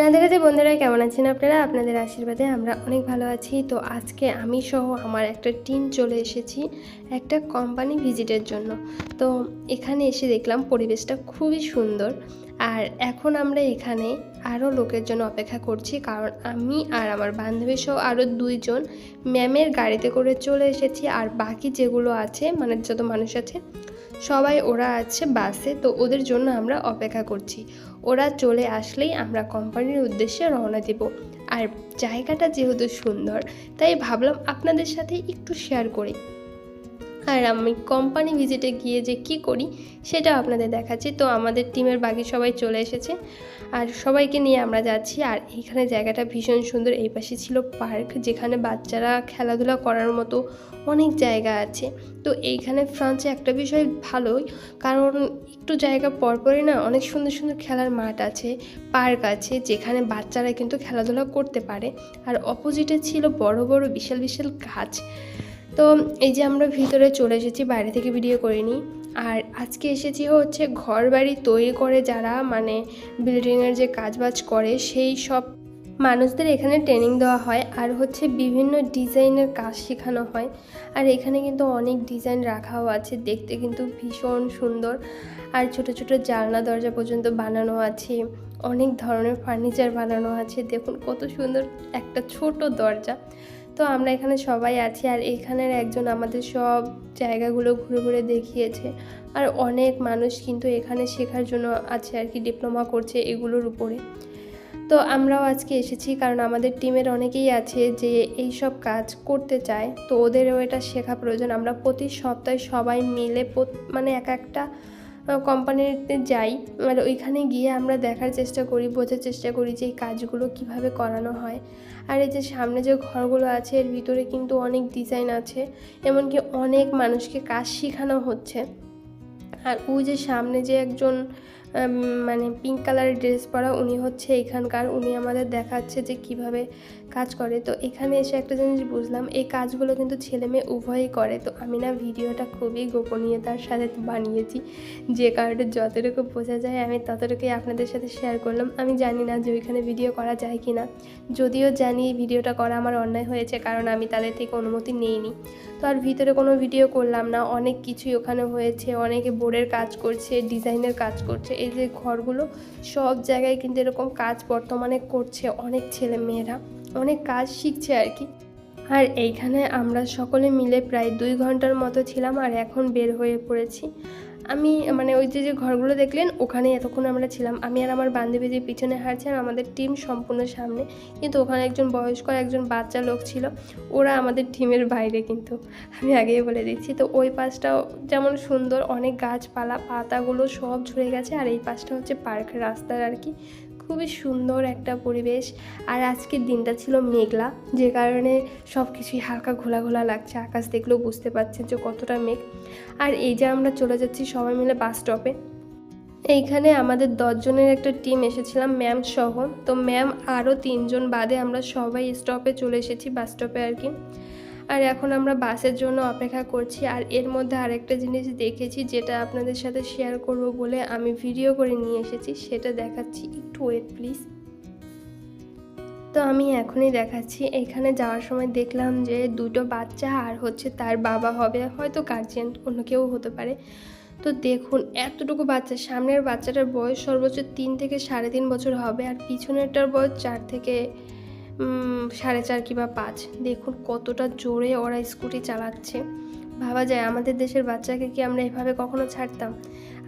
রাধে রাধে বন্ধুরা, কেমন আছেন আপনারা? আপনাদের আশীর্বাদে আমরা অনেক ভালো আছি। তো আজকে আমি সহ আমার একটা টিম চলে এসেছি একটা কোম্পানি ভিজিটের জন্য। তো এখানে এসে দেখলাম পরিবেশটা খুবই সুন্দর। আর এখন আমরা এখানে আরও লোকের জন্য অপেক্ষা করছি, কারণ আমি আর আমার বান্ধবী সহ আরও দুইজন ম্যামের গাড়িতে করে চলে এসেছি। আর বাকি যেগুলো আছে মানে যত মানুষ আছে সবাই ওরা আছে বাসে, তো ওদের জন্য আমরা অপেক্ষা করছি। ওরা চলে আসলেই আমরা কোম্পানির উদ্দেশ্যে রওনা দেব। আর জায়গাটা যেহেতু সুন্দর, তাই ভাবলাম আপনাদের সাথে একটু শেয়ার করি। আর আমি কোম্পানি ভিজিটে গিয়ে যে কি করি সেটা আপনাদের দেখাচ্ছি। তো আমাদের টিমের বাকি সবাই চলে এসেছে। আর সবাইকে নিয়ে আমরা যাচ্ছি। আর এইখানে জায়গাটা ভীষণ সুন্দর। এই পাশে ছিল পার্ক যেখানে বাচ্চারা খেলাধুলা করার মতো অনেক জায়গা আছে। তো এইখানে ফ্রান্সে একটা বিষয় ভালোই, কারণ একটু জায়গা পরপরই না অনেক সুন্দর সুন্দর খেলার মাঠ আছে পার্ক আছে, যেখানে বাচ্চারা কিন্তু খেলাধুলা করতে পারে। আর অপোজিটে ছিল বড় বড় বিশাল বিশাল গাছ। তো এই যে আমরা ভিতরে চলে এসেছি, বাইরে থেকে ভিডিও করিনি। আর আজকে এসেছি হচ্ছে ঘর বাড়ি তৈরি করে যারা মানে বিল্ডিংয়ের যে কাজবাজ করে, সেই সব মানুষদের এখানে ট্রেনিং দেওয়া হয়। আর হচ্ছে বিভিন্ন ডিজাইনের কাজ শেখানো হয়। আর এখানে কিন্তু অনেক ডিজাইন রাখাও আছে, দেখতে কিন্তু ভীষণ সুন্দর। আর ছোট ছোট জানলা দরজা পর্যন্ত বানানো আছে, অনেক ধরনের ফার্নিচার বানানো আছে। দেখুন কত সুন্দর একটা ছোট দরজা। তো আমরা এখানে সবাই আছি আর এখানের একজন আমাদের সব জায়গাগুলো ঘুরে ঘুরে দেখিয়েছে। আর অনেক মানুষ কিন্তু এখানে শেখার জন্য আছে আর কি, ডিপ্লোমা করছে এগুলোর উপরে। তো আমরাও আজকে এসেছি কারণ আমাদের টিমের অনেকেই আছে যে এই সব কাজ করতে চায়। তো ওদেরও এটা শেখা প্রয়োজন। আমরা প্রতি সপ্তাহে সবাই মিলে মানে এক একটা কোম্পানিতে যাই, আর ওইখানে গিয়ে আমরা দেখার চেষ্টা করি, বোঝার চেষ্টা করি যে এই কাজগুলো কীভাবে করানো হয়। আর এই যে সামনে যে ঘরগুলো আছে, এর ভিতরে কিন্তু অনেক ডিজাইন আছে, এমনকি অনেক মানুষকে কাজ শেখানো হচ্ছে। আর ওই যে সামনে যে একজন মানে পিঙ্ক কালারের ড্রেস পরা উনি হচ্ছে এখানকার। উনি আমাদের দেখাচ্ছে যে কীভাবে কাজ করে। তো এখানে এসে একটা জিনিস বুঝলাম, এই কাজগুলো কিন্তু ছেলে মেয়ে উভয়ই করে। তো আমি না ভিডিওটা খুবই গোপনীয়তার সাথে বানিয়েছি, যে কারণে যতটুকু বোঝা যায় আমি ততটুকুই আপনাদের সাথে শেয়ার করলাম। আমি জানি না যে ওইখানে ভিডিও করা যায় কি না যদিও জানি ভিডিওটা করা আমার অন্যায় হয়েছে, কারণ আমি তাদের থেকে অনুমতি নিইনি। তো আর ভিতরে কোনো ভিডিও করলাম না। অনেক কিছুই ওখানে হয়েছে, অনেকে বোর্ডের কাজ করছে ডিজাইনের কাজ করছে এই যে ঘরগুলো, সব জায়গায় কিন্তু এরকম কাজ বর্তমানে করছে অনেক ছেলে মেয়েরা, অনেক কাজ শিখছে আর কি। আর এইখানে আমরা সকলে মিলে প্রায় দুই ঘণ্টার মতো ছিলাম আর এখন বের হয়ে পড়েছি। আমি মানে ওই যে যে ঘরগুলো দেখলেন ওখানে এতক্ষণ আমরা ছিলাম। আমি আর আমার বান্ধবী যে পিছনে হারছে আর আমাদের টিম সম্পূর্ণ সামনে, কিন্তু ওখানে একজন বয়স্ক একজন বাচ্চা লোক ছিল। ওরা আমাদের টিমের বাইরে কিন্তু, আমি আগেই বলে দিচ্ছি। তো ওই পাশটাও যেমন সুন্দর, অনেক গাছপালা, পাতাগুলো সব ঝরে গেছে। আর এই পাশটা হচ্ছে পার্কের রাস্তার আর কি। খুবই সুন্দর একটা পরিবেশ। আর আজকের দিনটা ছিল মেঘলা, যে কারণে সব কিছুই হালকা ঘোলা ঘোলা লাগছে, আকাশ দেখলেও বুঝতে পারছেন যে কতটা মেঘ। আর এই যে আমরা চলে যাচ্ছি সবাই মিলে বাস স্টপে। এইখানে আমাদের দশজনের একটা টিম এসেছিলাম, ম্যাম সহ। তো ম্যাম আরও তিনজন বাদে আমরা সবাই স্টপে চলে এসেছি, বাস স্টপে আর কি। আর এখন আমরা বাসের জন্য অপেক্ষা করছি। আর এর মধ্যে আরেকটা জিনিস দেখেছি, যেটা আপনাদের সাথে শেয়ার করব বলে আমি ভিডিও করে নিয়ে এসেছি, সেটা দেখাচ্ছি। একটু ওয়েট প্লিজ তো আমি এখনই দেখাচ্ছি। এখানে যাওয়ার সময় দেখলাম যে দুটো বাচ্চা আর হচ্ছে তার বাবা হবে, হয়তো গার্জিয়ান অন্য কেউ হতে পারে। তো দেখুন, এতটুকু বাচ্চা, সামনের বাচ্চাটার বয়স সর্বোচ্চ তিন থেকে সাড়ে তিন বছর হবে, আর পিছনেরটার বয়স চার থেকে সাড়ে চার কিংবা পাঁচ। দেখুন কতটা জোরে ওরা স্কুটি চালাচ্ছে। ভাবা যায় আমাদের দেশের বাচ্চাকে কি আমরা এভাবে কখনো ছাড়তাম?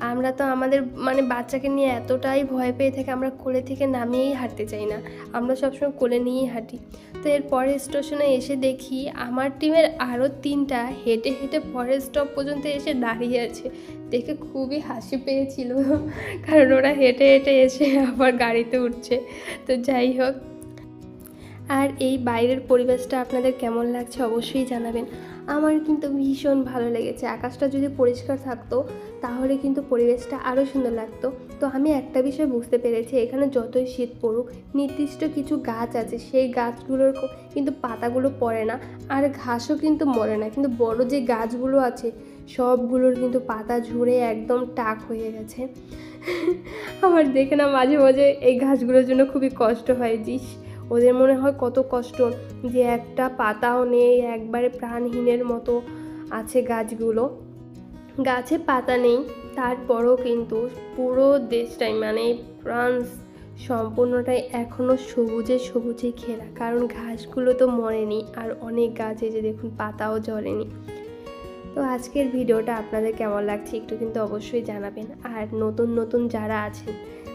আমরা তো আমাদের মানে বাচ্চাকে নিয়ে এতটাই ভয় পেয়ে থাকি আমরা কোলে থেকে নামিয়েই হাঁটতে চাই না। আমরা সবসময় কোলে নিয়েই হাঁটি। তো এর পরের স্টেশনে এসে দেখি আমার টিমের আরও তিনটা হেঁটে হেঁটে পরের স্টপ পর্যন্ত এসে দাঁড়িয়ে আছে। দেখে খুবই হাসি পেয়েছিল। কারণ ওরা হেঁটে হেঁটে এসে আবার গাড়িতে উঠছে। তো যাই হোক আর এই বাইরের পরিবেশটা আপনাদের কেমন লাগছে অবশ্যই জানাবেন। আমার কিন্তু ভীষণ ভালো লেগেছে। আকাশটা যদি পরিষ্কার থাকতো, তাহলে কিন্তু পরিবেশটা আরও সুন্দর লাগতো। তো আমি একটা বিষয় বুঝতে পেরেছি, এখানে যতই শীত পড়ুক, নির্দিষ্ট কিছু গাছ আছে, সেই গাছগুলোর কিন্তু পাতাগুলো পড়ে না, আর ঘাসও কিন্তু মরে না। কিন্তু বড় যে গাছগুলো আছে, সবগুলোর কিন্তু পাতা ঝরে একদম টাক হয়ে গেছে। আমার দেখে না মাঝে মাঝে এই গাছগুলোর জন্য খুবই কষ্ট হয়, জিস। ওদের মনে হয় কত কষ্ট যে একটা পাতাও নেই, একবারে প্রাণহীনের মতো আছে গাছগুলো। গাছে পাতা নেই, তারপরও কিন্তু পুরো দেশটাই মানে ফ্রান্স সম্পূর্ণটাই এখনও সবুজে সবুজে ঘেরা। কারণ ঘাসগুলো তো মরেনি, আর অনেক গাছে যে দেখুন পাতাও ঝরেনি। তো আজকের ভিডিওটা আপনাদের কেমন লাগছে একটু কিন্তু অবশ্যই জানাবেন। আর নতুন নতুন যারা আছেন,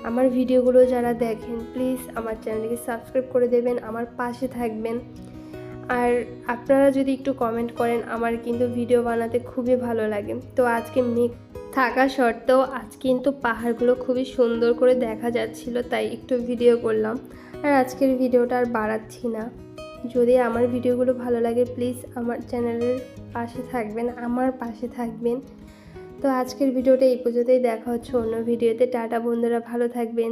আমার ভিডিওগুলো যারা দেখেন প্লিজ আমার চ্যানেলকে সাবস্ক্রাইব করে দেবেন, আমার পাশে থাকবেন। আর আপনারা যদি একটু কমেন্ট করেন, আমার কিন্তু ভিডিও বানাতে খুবই ভালো লাগে। তো আজকে মেঘ থাকা সত্ত্বেও আজ কিন্তু পাহাড়গুলো খুবই সুন্দর করে দেখা যাচ্ছিল, তাই একটু ভিডিও করলাম। আর আজকের ভিডিওটা আর বাড়াচ্ছি না। যদি আমার ভিডিওগুলো ভালো লাগে প্লিজ আমার চ্যানেলের পাশে থাকবেন, আমার পাশে থাকবেন। তো আজকের ভিডিওটা এই পর্যন্তই, দেখা হচ্ছে অন্য ভিডিওতে। টাটা বন্ধুরা, ভালো থাকবেন।